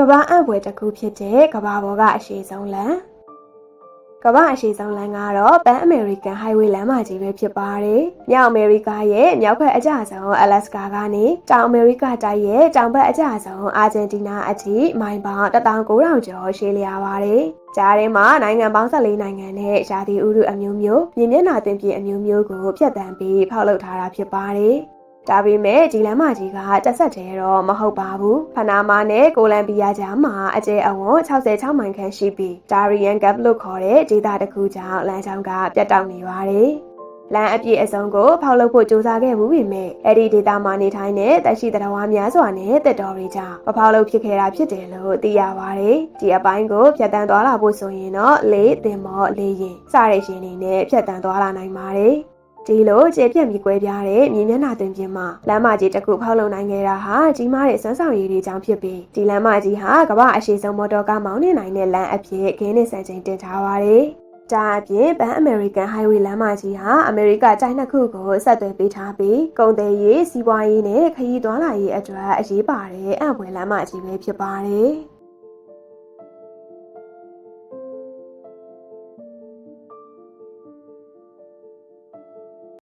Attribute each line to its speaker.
Speaker 1: ကမ္ဘာအံ့ဖွယ်တစ်ခုဖြစ်တဲ့ကမ္ဘာပေါ်ကအရှိဆုံးလမ်းကမ္ဘာအရှိဆုံးလမ်းကတော့ Pan American Highway လမ်းမကြီးပဲဖြစ်ပါတယ်။မြောက်အမေရိကရဲ့မြောက်ဘက်အကျဆုံးအလက်စကာကနေတောင်အမေရိကတိုက်ရဲ့တောင်ဘက်အကျဆုံးအာဂျင်တီးနားအထိမိုင်ပေါင်း19000ကျော်ရှည်လျားပါတယ်။ကြားထဲမှာနိုင်ငံပေါင်း14နိုင်ငံနဲ့ရာသီဥတုအမျိုးမျိုးမြင်မျက်နှာတင်ပြအမျိုးမျိုးကိုဖျက်ဆီးပြီးဖောက်လုပ်ထားတာဖြစ်ပါတယ်။ ဒါပေမဲ့ဒီလမ်းမကြီးကတက်ဆက်တယ်တော့မဟုတ်ပါဘူး။ဖနာမာနဲ့ကိုလံဘီယာကြားမှာအကျယ်အဝန်း66မိုင်ခန့်ရှိပြီးဒါရီယန်ကပ်လို့ခေါ်တဲ့ဒေသတစ်ခုကြောင့်လမ်းကြောင်းကပြတ်တောက်နေပါတယ်။လမ်းအပြည့်အစုံကိုဖောက်လုပ်ဖို့ကြိုးစားခဲ့မှုပေမဲ့အဲ့ဒီဒေသမှာနေထိုင်တဲ့တရှိတရဝါများစွာနဲ့တက်တော်တွေကြောင့်မဖောက်လုပ်ဖြစ်ခဲ့တာဖြစ်တယ်လို့သိရပါတယ်။ဒီအပိုင်းကိုဖြတ်တန်းသွားလာဖို့ဆိုရင်တော့လေးတင်မော့လေးရင်စတဲ့ရှင်တွေနဲ့ဖြတ်တန်းသွားလာနိုင်ပါတယ်။ ဒီလိုကျေပြက်ပြီးကွဲပြားတဲ့မြေမျက်နှာတင်ပြင်းမှာလမ်းမကြီးတစ်ခုဖောက်လုံနိုင်ခဲ့တာဟာကြီးမားတဲ့စွမ်းဆောင်ရည်တွေကြောင့်ဖြစ်ပြီးဒီလမ်းမကြီးဟာကမ္ဘာအရှိဆုံးမော်တော်ကားမောင်းနှင်နိုင်တဲ့လမ်းအဖြစ်ဂိမ်းနဲ့စံချိန်တင်ထားပါတယ်။ဒါအပြင် Pan American Highway လမ်းမကြီးဟာအမေရိကတိုင်းနှစ်ခုကိုဆက်သွယ်ပေးထားပြီးကုန်သွယ်ရေးစီးပွားရေးနဲ့ခရီးသွားလာရေးအတွက်အရေးပါတဲ့အံ့ဖွယ်လမ်းမကြီးပဲဖြစ်ပါတယ်။